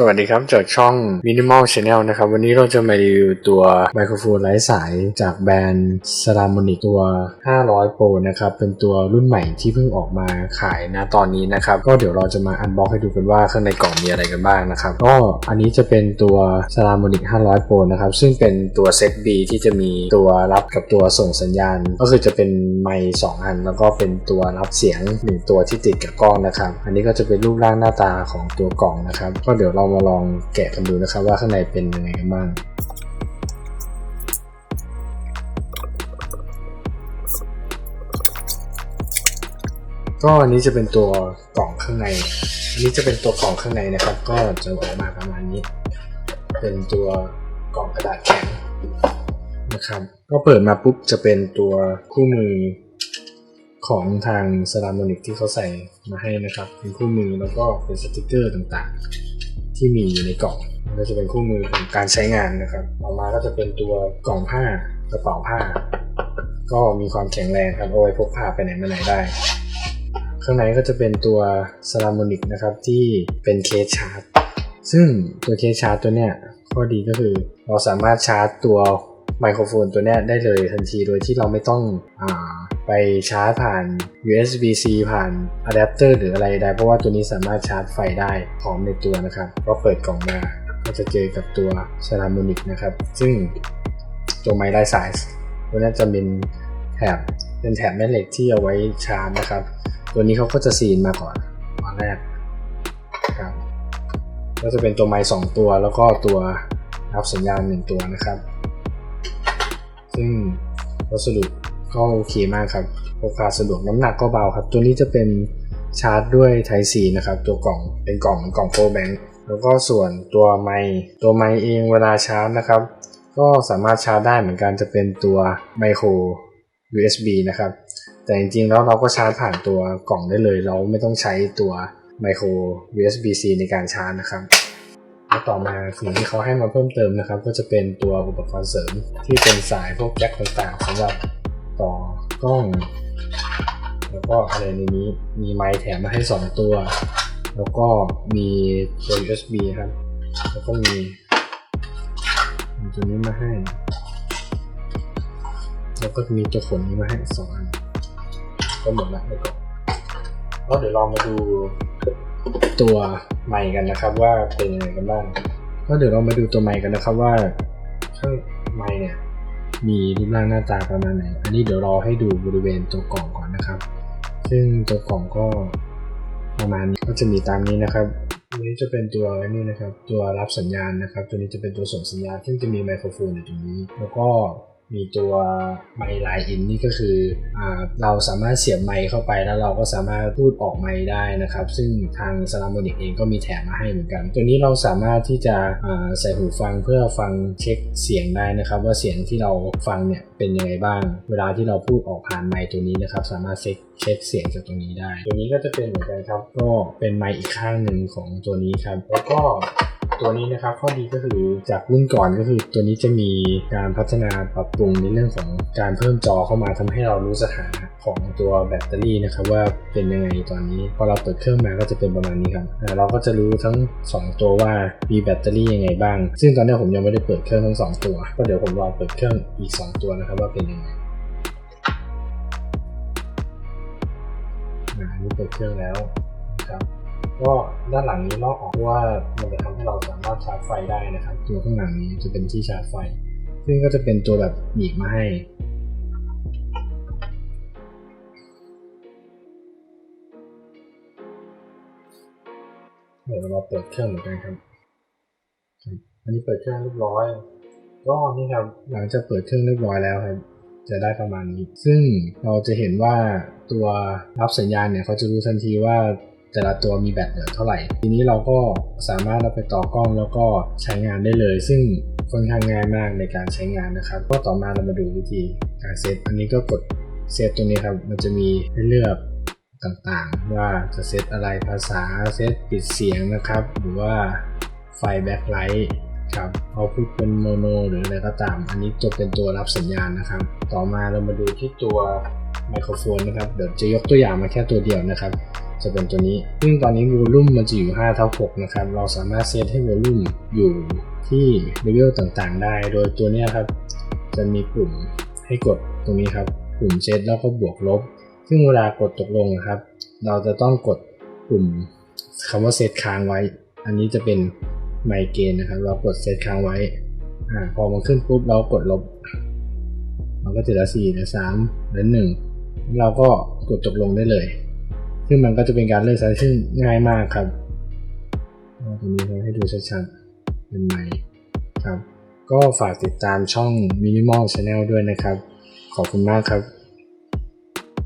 สวัสดีครับจากช่อง Minimal Channel นะครับ วันนี้เราจะมารีวิวตัวไมโครโฟนไร้สายจากแบรนด์ s a r a m o n i c ตัว 500 Pro นะครับ เป็นตัวรุ่นใหม่ที่เพิ่งออกมาขายนะตอนนี้นะครับ ก็เดี๋ยวเราจะมาอันบ็อกให้ดูกันว่าข้างในกล่องมีอะไรกันบ้างนะครับ ก็อันนี้จะเป็นตัว s a r a m o n i c 500 Pro นะครับ ซึ่งเป็นตัวเซต B ที่จะมีตัวรับกับตัวส่งสัญญาณ ก็คือจะเป็นไมค์สองอัน แล้วก็เป็นตัวรับเสียงหนึ่งตัวที่ติดกับกล้องนะครับ อันนี้ก็จะเป็นรูปร่างหน้าตาของตัวกล่องนะครับ ก็เดี๋ยวเรามาลองแกะกันดูนะครับ ว่าข้างในเป็นยังไงกันบ้างก็อันนี้จะเป็นตัวกล่องข้างใน อันนี้จะเป็นตัวกล่องข้างในนะครับ ก็จะออกมาประมาณนี้ เป็นตัวกล่องกระดาษแข็งนะครับ ก็เปิดมาปุ๊บจะเป็นตัวคู่มือของทางสลามอนิกที่เขาใส่มาให้นะครับ เป็นคู่มือแล้วก็เป็นสติกเกอร์ต่างๆ ที่มีอยู่ในกล่องก็จะเป็นคู่มือของการใช้งานนะครับต่อมาก็จะเป็นตัวกล่องผ้ากระเป๋าผ้า ก็มีความแข็งแรงครับเอาไว้พกพาไปไหนมาไหนได้ ข้างในก็จะเป็นตัวซา r ามอนิกนะครับที่เป็นเคสชาร์จ ซึ่งตัวเคสชาร์จตัวเนี้ยข้อดีก็คือเราสามารถชาร์จตัวไมโครโฟนตัวเนี้ยได้เลยทันทีโดยที่เราไม่ต้องอา ไปชาร์จผ่าน USB-C ผ่านอะแดปเตอร์หรืออะไรใดเพราะว่าตัวนี้สามารถชาร์จไฟได้พร้อมในตัวนะครับ ก็เปิดกล่องมาก็จะเจอกับตัวซา r ามอนิกนะครับ ซึ่งตัวไมค์ไร้สายตัวนี้จะเป็นแถบเป็นแถบแม่เหล็กที่เอาไว้ชาร์จนะครับ ตัวนี้เขาก็จะซีนมาก่อนตอนแรกครับก็จะเป็นตัวไม้สองตัวแล้วก็ตัวรับสัญญาณหนึ่งตัวนะครับ ซึ่งวัสดุ ก็โอเคมากครับพกาสะดวกน้ำหนักก็เบาครับ ตัวนี้จะเป็นชาร์จด้วย Type C นะครับ ตัวกล่องเป็นกล่องเหมือนกล่องโฟแบงแล้วก็ส่วนตัวไม้ตัวไม้เองเวลาชาร์จนะครับ ก็สามารถชาร์จได้เหมือนกันจะเป็นตัวไมโคร USB นะครับ แต่จริงๆแล้วเราก็ชาร์จผ่านตัวกล่องได้เลย เราไม่ต้องใช้ตัวไมโคร USB-C ในการชาร์จนะครับแล้วต่อมาสิ่งที่เขาให้มาเพิ่มเติมนะครับ ก็จะเป็นตัวอุปกรณ์เสริมที่เป็นสายพวกแจ็คต่างๆสำหรับ ต่อกล้อง แล้วก็อะไรในนี้มีไมค์แถมมาให้ 2 ตัว แล้วก็มีตัว USB ครับ แล้วก็มีตัวนี้มาให้ แล้วก็มีตัวขนนี้มาให้สองอันก็หมดละในกล่องแล้วเดี๋ยวเรามาดูตัวไมค์กันนะครับ ว่าเป็นยังไงกันบ้างก็เดี๋ยวเรามาดูตัวไมค์กันนะครับว่าข้างไมค์เนี่ย มีรูปร่างหน้าตาประมาณไหน อันนี้เดี๋ยวรอให้ดูบริเวณตัวกล่องก่อนนะครับ ซึ่งตัวกล่องก็ประมาณนี้ก็จะมีตามนี้นะครับตัวนี้จะเป็นตัวนี่นะครับ ตัวรับสัญญาณนะครับ ตัวนี้จะเป็นตัวส่งสัญญาณ ซึ่งจะมีไมโครโฟนอยู่ตรงนี้ แล้วก็ มีตัวไมค์ไลน์อินนี่ก็คืออเราสามารถเสียบไมค์เข้าไปแล้วเราก็สามารถพูดออกไมค์ได้นะครับ ซึ่งทางสลามอนิกเองก็มีแถมมาให้เหมือนกัน ตัวนี้เราสามารถที่จะใส่หูฟังเพื่อฟังเช็คเสียงได้นะครับ ว่าเสียงที่เราฟังเนี่ยเป็นยังไงบ้าง เวลาที่เราพูดออกผ่านไมค์ตัวนี้นะครับ สามารถเช็คเช็คเสียงจากตรงนี้ได้ ตัวนี้ก็จะเป็นเหมือนกันครับ ก็เป็นไมค์อีกข้างหนึ่งของตัวนี้ครับ แล้วก็ ตัวนี้นะครับข้อดีก็คือจากรุ่นก่อนก็คือตัวนี้จะมีการพัฒนาปรับปรุงในเรื่องของการเพิ่มจอเข้ามาทำให้เรารู้สถานะของตัวแบตเตอรี่นะครับว่าเป็นยังไงตอนนี้ พอเราเปิดเครื่องมาก็จะเป็นประมาณนี้ครับเราก็จะรู้ทั้ง 2 ตัวว่ามีแบตเตอรี่ยังไงบ้าง ซึ่งตอนนี้ผมยังไม่ได้เปิดเครื่องทั้ง 2 ตัว ก็เดี๋ยวผมรอเปิดเครื่องอีก 2 ตัวนะครับว่าเป็นยังไงอ่าอันนี่เปิดเครื่องแล้วครับ ก็ด้านหลังนี้ลอกออกเพราะว่ามันจะทำให้เราสามารถชาร์จไฟได้นะครับ ตัวข้างหลังนี้จะเป็นที่ชาร์จไฟ ซึ่งก็จะเป็นตัวแบบหนีบมาให้เดี๋ยวเราเปิดเครื่องเหมือนกันครับ อันนี้เปิดเครื่องเรียบร้อย ก็นี่ครับหลังจากเปิดเครื่องเรียบร้อยแล้วครับ จะได้ประมาณนี้ ซึ่งเราจะเห็นว่าตัวรับสัญญาณเนี่ยเขาจะรู้ทันทีว่า แต่ละตัวมีแบตเหลือเท่าไหร่ ทีนี้เราก็สามารถเอาไปต่อกล้องแล้วก็ใช้งานได้เลย ซึ่งค่อนข้างง่ายมากในการใช้งานนะครับ ก็ต่อมาเรามาดูวิธีการเซตอันนี้ก็กดเซตตรงนี้ครับ มันจะมีให้เลือกต่างๆ ว่าจะเซตอะไรภาษาเซตปิดเสียงนะครับ หรือว่าไฟแบ็คไลท์ครับเอาพูดเป็นโมโนหรืออะไรก็ตาม อันนี้จะเป็นตัวรับสัญญาณนะครับ ต่อมาเรามาดูที่ตัวไมโครโฟนนะครับ เดี๋ยวจะยกตัวอย่างมาแค่ตัวเดียวนะครับ จะเป็นตัวนี้ ซึ่งตอนนี้วอลลุ่มมันจะอยู่ 5 เท่า 6 นะครับ เราสามารถเซตให้วอลลุ่มอยู่ที่เลเวลต่างๆ ได้ โดยตัวนี้ครับ จะมีปุ่มให้กดตรงนี้ครับ ปุ่มเซตแล้วก็บวกลบ ซึ่งเวลากดตกลงนะครับ เราจะต้องกดปุ่มคำว่าเซตค้างไว้ อันนี้จะเป็นไมเกนนะครับ เรากดเซตค้างไว้อพอมันขึ้นปุ๊บเรากดลบ มันก็จะเหลือสี่เหลือสามเหลือหนึ่งเราก็กดตกลงได้เลย ซึ่งมันก็จะเป็นการเลือกไซส์ซึ่งง่ายมากครับตรงนี้เราให้ดูชัดๆเป็นไมค์ครับ ก็ฝากติดตามช่อง Minimal Channel ด้วยนะครับ ขอบคุณมากครับ